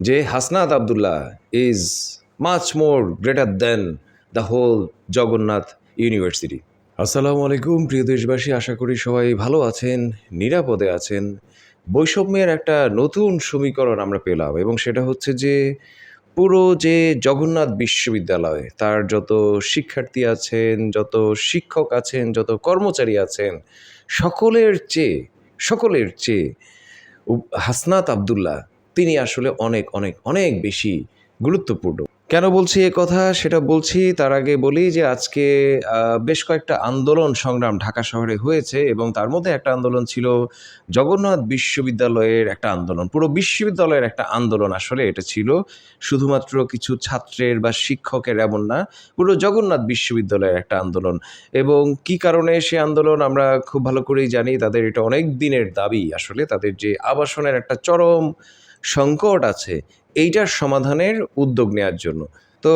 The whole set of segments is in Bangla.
যে Hasnat Abdullah is much more greater than the whole Jagannath university আসসালামু আলাইকুম, প্রিয় দেশবাসী, আশা করি সবাই ভালো আছেন, নিরাপদে আছেন। বৈষম্যের একটা নতুন সমীকরণ আমরা পেলাম এবং সেটা হচ্ছে যে পুরো যে জগন্নাথ বিশ্ববিদ্যালয়, তার যত শিক্ষার্থী আছেন, যত শিক্ষক আছেন, যত কর্মচারী আছেন, সকলের চেয়ে সকলের চেয়ে হাসনাত আবদুল্লাহ তিনি আসলে অনেক অনেক অনেক বেশি গুরুত্বপূর্ণ। কেন বলছি এ কথা? সেটা বলছি, তার আগে বলি যে আজকে বেশ কয়েকটা আন্দোলন সংগ্রাম ঢাকা শহরে হয়েছে এবং তার মধ্যে একটা আন্দোলন ছিল জগন্নাথ বিশ্ববিদ্যালয়ের একটা আন্দোলন। পুরো বিশ্ববিদ্যালয়ের একটা আন্দোলন আসলে এটা ছিল। শুধুমাত্র কিছু ছাত্রের বা শিক্ষকের এমন না, পুরো জগন্নাথ বিশ্ববিদ্যালয়ের একটা আন্দোলন। এবং কি কারণে সে আন্দোলন আমরা খুব ভালো করেই জানি, তাদের এটা অনেক দিনের দাবি আসলে, তাদের যে আবাসনের একটা চরম সংকট আছে, এইটার সমাধানের উদ্যোগ নেওয়ার জন্য। তো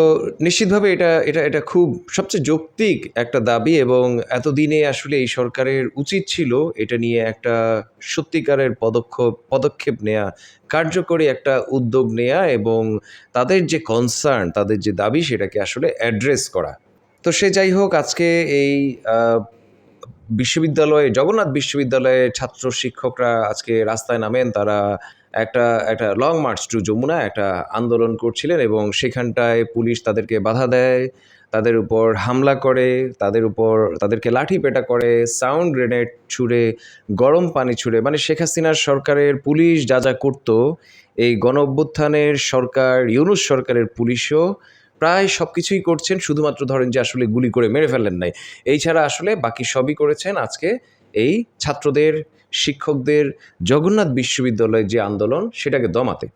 নিশ্চিতভাবে এটা এটা এটা খুব সবচেয়ে যৌক্তিক একটা দাবি এবং এতদিনে আসলে এই সরকারের উচিত ছিল এটা নিয়ে একটা সত্যিকারের পদক্ষেপ পদক্ষেপ নেওয়া কার্যকরী একটা উদ্যোগ নেওয়া এবং তাদের যে কনসার্ন তাদের যে দাবি সেটাকে আসলে অ্যাড্রেস করা। তো সে যাই হোক, আজকে এই বিশ্ববিদ্যালয়ে, জগন্নাথ বিশ্ববিদ্যালয়ে ছাত্র শিক্ষকরা আজকে রাস্তায় নামেন, তারা একটা একটা লং মার্চ টু যমুনা একটা আন্দোলন করছিলেন এবং সেখানটায় পুলিশ তাদেরকে বাধা দেয়, তাদের উপর হামলা করে, তাদের উপর, তাদেরকে লাঠি পেটা করে সাউন্ড গ্রেনেড ছুঁড়ে, গরম পানি ছুঁড়ে মানে শেখ হাসিনার সরকারের পুলিশ যা যা করতো, এই গণ অভ্যুত্থানের সরকার, ইউনুস সরকারের পুলিশও প্রায় সব কিছুই করছেন, শুধুমাত্র ধরেন যে আসলে গুলি করে মেরে ফেলেন নাই। এই ছাড়া আসলে বাকি সবই করেছেন আজকে এই ছাত্রদের, শিক্ষকদের জগন্নাথ বিশ্ববিদ্যালয়ের যে আন্দোলন, সেটাকে দমাতে।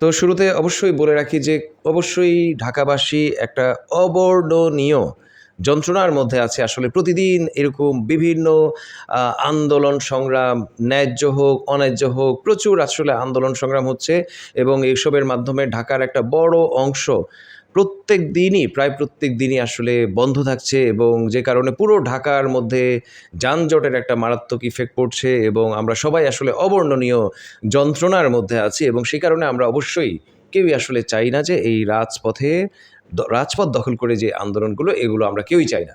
তো শুরুতে অবশ্যই বলে রাখি যে, অবশ্যই ঢাকাবাসী একটা অবর্ণনীয় যন্ত্রণার মধ্যে আছে। আসলে প্রতিদিন এরকম বিভিন্ন আন্দোলন সংগ্রাম, ন্যায্য হোক, অন্যায্য হোক, প্রচুর আসলে আন্দোলন সংগ্রাম হচ্ছে এবং এইসবের মাধ্যমে ঢাকার একটা বড় অংশ প্রত্যেক দিনই, প্রায় প্রত্যেক দিনই আসলে বন্ধ থাকছে এবং যে কারণে পুরো ঢাকার মধ্যে যানজটের একটা মারাত্মক ইফেক্ট পড়ছে এবং আমরা সবাই আসলে অবর্ণনীয় যন্ত্রণার মধ্যে আছি এবং সেই কারণে আমরা অবশ্যই কেউই আসলে চাই না যে এই রাজপথে রাজপথ দখল করে যে আন্দোলনগুলো, এগুলো আমরা কেউই চাই না।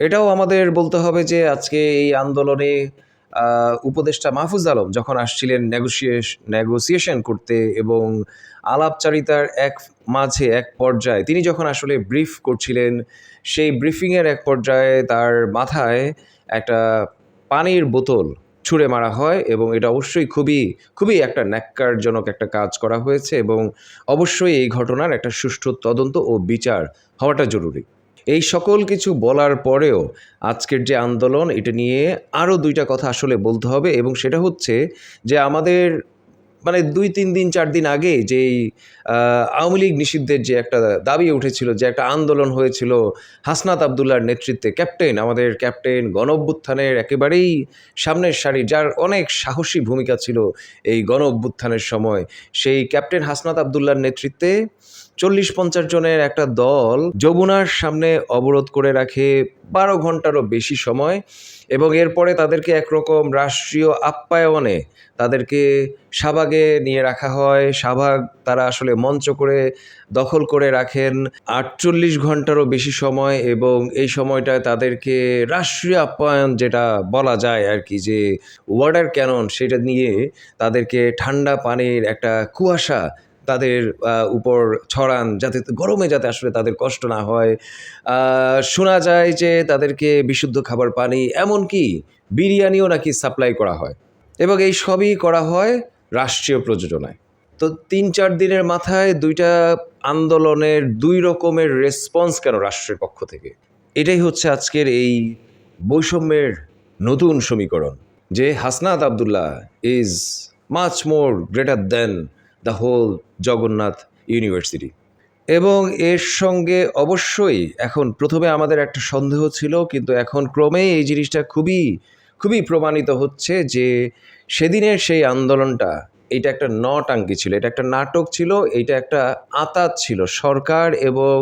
এটাও আমাদের বলতে হবে যে আজকে এই আন্দোলনে উপদেষ্টা মাহফুজ আলম যখন আসছিলেন নেগোসিয়েশ নেগোসিয়েশন করতে এবং আলাপচারিতার এক মাঝে এক পর্যায়ে তিনি যখন আসলে ব্রিফ করছিলেন, সেই ব্রিফিংয়ের এক পর্যায়ে তার মাথায় একটা পানির বোতল ছুঁড়ে মারা হয় এবং এটা অবশ্যই খুবই খুবই একটা ন্যাক্কারজনক একটা কাজ করা হয়েছে এবং অবশ্যই এই ঘটনার একটা সুষ্ঠু তদন্ত ও বিচার হওয়াটা জরুরি। এই সকল কিছু বলার পরেও আজকের যে আন্দোলন, এটা নিয়ে আরও দুইটা কথা আসলে বলতে হবে এবং সেটা হচ্ছে যে আমাদের মানে দুই, তিন দিন, চার দিন আগে যেই আওয়ামী লীগ নিষিদ্ধের যে একটা দাবি উঠেছিল, যে একটা আন্দোলন হয়েছিল হাসনাত আবদুল্লার নেতৃত্বে, ক্যাপ্টেন, আমাদের ক্যাপ্টেন গণ অভ্যুত্থানের একেবারেই সামনের সারি, যার অনেক সাহসী ভূমিকা ছিল এই গণ অভ্যুত্থানের সময়, সেই ক্যাপ্টেন হাসনাত আবদুল্লার নেতৃত্বে চল্লিশ পঞ্চাশ জনের একটা দল যমুনার সামনে অবরোধ করে রাখে বারো ঘন্টারও বেশি সময় এবং এরপরে তাদেরকে একরকম রাষ্ট্রীয় আপ্যায়নে তাদেরকে শাহবাগে নিয়ে রাখা হয়। শাহবাগ তারা আসলে মঞ্চ করে দখল করে রাখেন। আটচল্লিশ ঘন্টারও বেশি সময় এবং এই সময়টায় তাদেরকে রাষ্ট্রীয় আপ্যায়ন যেটা বলা যায় আর কি যে ওয়াটার ক্যানন সেটা নিয়ে তাদেরকে ঠান্ডা পানির একটা কুয়াশা তাদের উপর ছড়ান যাতে গরমে যাতে আসলে তাদের কষ্ট না হয়। শোনা যায় যে তাদেরকে বিশুদ্ধ খাবার পানি, এমনকি বিরিয়ানিও নাকি সাপ্লাই করা হয়। এবং এই সবই করা হয় রাষ্ট্রীয় প্রযোজনায়। তো তিন চার দিনের মাথায় দুইটা আন্দোলনের দুই রকমের রেসপন্স কেন রাষ্ট্রের পক্ষ থেকে? এটাই হচ্ছে আজকের এই বৈষম্যের নতুন সমীকরণ, যে Hasnat Abdullah is much more greater than the whole Jagannath university. এবং এর সঙ্গে অবশ্যই এখন প্রথমে আমাদের একটা সন্দেহ ছিল, কিন্তু এখন ক্রমেই এই জিনিসটা খুবই খুবই প্রমাণিত হচ্ছে যে সেদিনের সেই আন্দোলনটা, এটা একটা নটাঙ্কি ছিল, এটা একটা নাটক ছিল, এটা একটা আতাত ছিল। সরকার এবং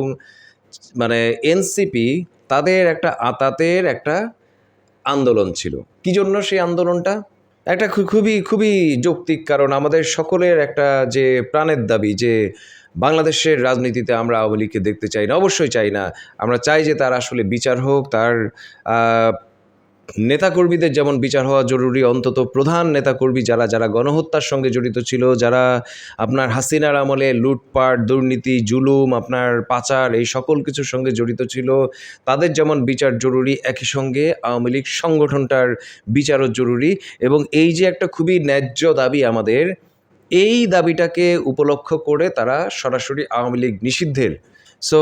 মানে এনসিপি তাদের একটা আতাতের একটা আন্দোলন ছিল। কি জন্য সেই আন্দোলনটা? একটা খুবই খুবই যৌক্তিক কারণ আমাদের সকলের একটা যে প্রাণের দাবি যে বাংলাদেশের রাজনীতিতে আমরা আওয়ামী লীগকে দেখতে চাই না, অবশ্যই চাই না। আমরা চাই যে তার আসলে বিচার হোক, তার নেতাকর্মীদের যেমন বিচার হওয়া জরুরি, অন্তত প্রধান নেতাকর্মী যারা যারা গণহত্যার সঙ্গে জড়িত ছিল, যারা আপনার হাসিনার আমলে লুটপাট, দুর্নীতি, জুলুম, আপনার পাচার, এই সকল কিছুর সঙ্গে জড়িত ছিল, তাদের যেমন বিচার জরুরি, একই সঙ্গে আওয়ামী লীগ সংগঠনটার বিচারও জরুরি এবং এই যে একটা খুবই ন্যায্য দাবি আমাদের, এই দাবিটাকে উপলক্ষ করে তারা সরাসরি আওয়ামী লীগ নিষিদ্ধের। সো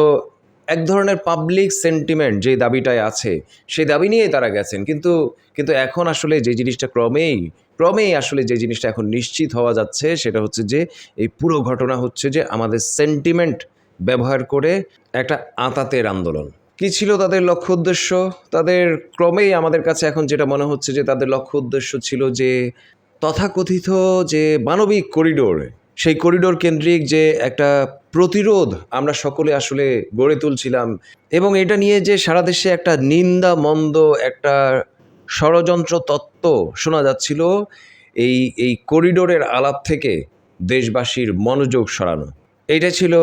এক ধরনের পাবলিক সেন্টিমেন্ট যে দাবিটায় আছে, সেই দাবি নিয়েই তারা গেছেন। কিন্তু কিন্তু এখন আসলে যে জিনিসটা ক্রমেই ক্রমেই আসলে যে জিনিসটা এখন নিশ্চিত হওয়া যাচ্ছে, সেটা হচ্ছে যে এই পুরো ঘটনা হচ্ছে যে আমাদের সেন্টিমেন্ট ব্যবহার করে একটা আতাতের আন্দোলন। কি ছিল তাদের লক্ষ্য উদ্দেশ্য? তাদের ক্রমেই আমাদের কাছে এখন যেটা মনে হচ্ছে যে তাদের লক্ষ্য উদ্দেশ্য ছিল যে তথাকথিত যে মানবিক করিডোর সেই করিডোর কেন্দ্রিক যে একটা প্রতিরোধ আমরা সকলে আসলে গড়ে তুলছিলাম এবং এটা নিয়ে যে সারা দেশে একটা নিন্দা মন্দ একটা ষড়যন্ত্র তত্ত্ব শোনা যাচ্ছিল, এই এই করিডোরের আলাপ থেকে দেশবাসীর মনোযোগ সরানো। এটা ছিল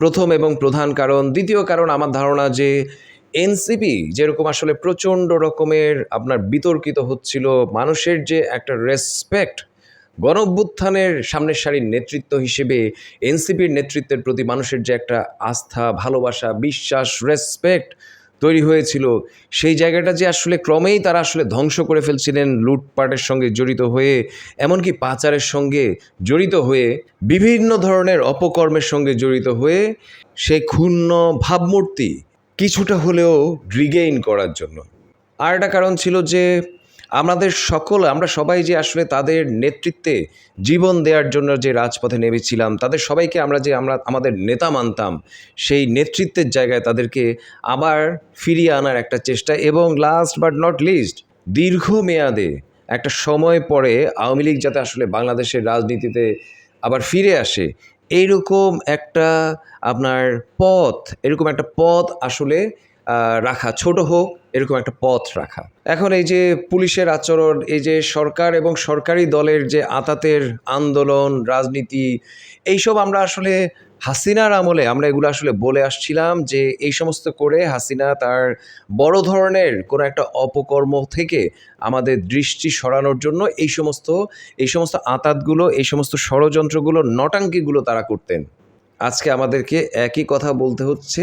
প্রথম এবং প্রধান কারণ। দ্বিতীয় কারণ আমার ধারণা যে এনসিপি যেরকম আসলে প্রচণ্ড রকমের আপনার বিতর্কিত হচ্ছিল, মানুষের যে একটা রেসপেক্ট গণঅভ্যুত্থানের সামনের সারির নেতৃত্ব হিসেবে এনসিপির নেতৃত্বের প্রতি মানুষের যে একটা আস্থা, ভালোবাসা, বিশ্বাস রেসপেক্ট তৈরি হয়েছিল, সেই জায়গাটা যে আসলে ক্রমেই তারা আসলে ধ্বংস করে ফেলছিলেন, লুটপাটের সঙ্গে জড়িত হয়ে, এমনকি পাচারের সঙ্গে জড়িত হয়ে, বিভিন্ন ধরনের অপকর্মের সঙ্গে জড়িত হয়ে, সেই ক্ষুণ্ণ ভাবমূর্তি কিছুটা হলেও রিগেইন করার জন্য। আর একটা কারণ ছিল যে আমাদের সকল, আমরা সবাই যে আসলে তাদের নেতৃত্বে জীবন দেওয়ার জন্য যে রাজপথে নেমেছিলাম, তাদের সবাইকে আমরা যে আমরা, আমাদের নেতা মানতাম, সেই নেতৃত্বের জায়গায় তাদেরকে আবার ফিরিয়ে আনার একটা চেষ্টা এবং লাস্ট বাট নট লিস্ট দীর্ঘমেয়াদে একটা সময় পরে আওয়ামী লীগ যাতে আসলে বাংলাদেশের রাজনীতিতে আবার ফিরে আসে এইরকম একটা আপনার পথ, এরকম একটা পথ আসলে রাখা। ছোট হোক এরকম একটা পথ রাখা। এখন এই যে পুলিশের আচরণ, এই যে সরকার এবং সরকারি দলের যে আতাতের আন্দোলন, রাজনীতি, এইসব আমরা আসলে হাসিনার আমলে, আমরা এগুলো আসলে বলে আসছিলাম যে এই সমস্ত করে হাসিনা তার বড় ধরনের কোনো একটা অপকর্ম থেকে আমাদের দৃষ্টি সরানোর জন্য এই সমস্ত এই সমস্ত আতাতগুলো, এই সমস্ত ষড়যন্ত্রগুলো, নটাঙ্কিগুলো তারা করতেন। আজকে আমাদেরকে একই কথা বলতে হচ্ছে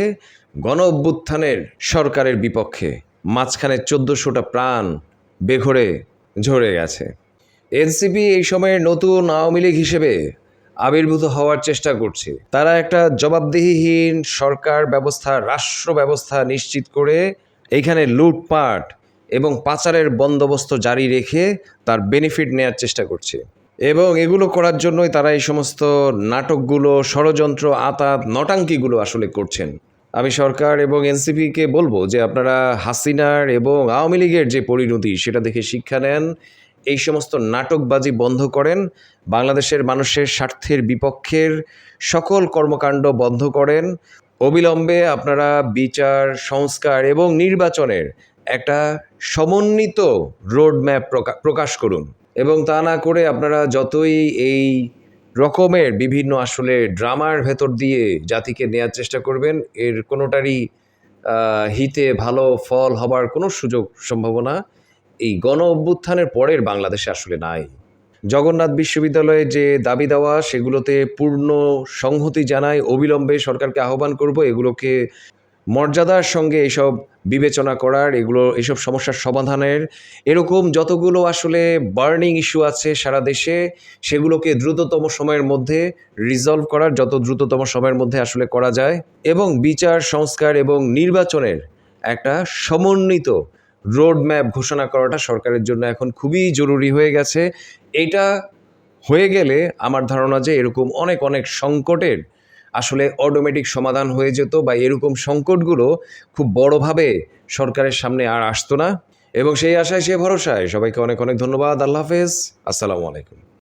গণ অভ্যুত্থানের সরকারের বিপক্ষে। মাঝখানে চোদ্দোশোটা প্রাণ বেঘরে ঝরে গেছে। এনসিপি এই সময়ে নতুন আওয়ামী লীগ হিসেবে আবির্ভূত হওয়ার চেষ্টা করছে। তারা একটা জবাবদিহিহীন সরকার ব্যবস্থা, রাষ্ট্র ব্যবস্থা নিশ্চিত করে এইখানে লুটপাট এবং পাচারের বন্দোবস্ত জারি রেখে তার বেনিফিট নেয়ার চেষ্টা করছে। এবং এগুলো করার জন্যই তারা এই সমস্ত নাটকগুলো, ষড়যন্ত্র, আতাত, নটাঙ্কিগুলো আসলে করছেন। আমি সরকার এবং এনসিপিকে বলব যে আপনারা হাসিনার এবং আওয়ামী লীগের যে পরিণতি, সেটা দেখে শিক্ষা নেন। এই সমস্ত নাটকবাজি বন্ধ করেন। বাংলাদেশের মানুষের স্বার্থের বিপক্ষের সকল কর্মকাণ্ড বন্ধ করেন। অবিলম্বে আপনারা বিচার, সংস্কার এবং নির্বাচনের একটা সমন্বিত রোডম্যাপ প্রকাশ করুন। এবং তা না করে আপনারা যতই এই রকমের বিভিন্ন আসলে ড্রামার ভেতর দিয়ে জাতিকে নেয়ার চেষ্টা করবেন। এর কোনোটারই হিতে ভালো ফল হবার কোনো সুযোগ, সম্ভাবনা এই গণ অভ্যুত্থানের পরের বাংলাদেশে আসলে নাই। জগন্নাথ বিশ্ববিদ্যালয়ে যে দাবি দেওয়া, সেগুলোতে পূর্ণ সংহতি জানায় অবিলম্বে সরকারকে আহ্বান করব। এগুলোকে মর্যাদার সঙ্গে এসব বিবেচনা করার, এগুলো, এসব সমস্যার সমাধানের। এরকম যতগুলো আসলে বার্নিং ইস্যু আছে সারা দেশে, সেগুলোকে দ্রুততম সময়ের মধ্যে রিজলভ করার, যত দ্রুততম সময়ের মধ্যে আসলে করা যায়। এবং বিচার, সংস্কার এবং নির্বাচনের একটা সমন্বিত রোড ম্যাপ ঘোষণা করাটা সরকারের জন্য এখন খুবই জরুরি হয়ে গেছে। এটা হয়ে গেলে আমার ধারণা যে এরকম অনেক অনেক সংকটের আসলে অটোমেটিক সমাধান হয়ে যেত বা এরকম সংকটগুলো খুব বড়ভাবে সরকারের সামনে আর আসতো না। এবং সেই আশায়, সেই ভরসায় সবাইকে অনেক অনেক ধন্যবাদ। আল্লাহ হাফেজ। আসসালামু আলাইকুম।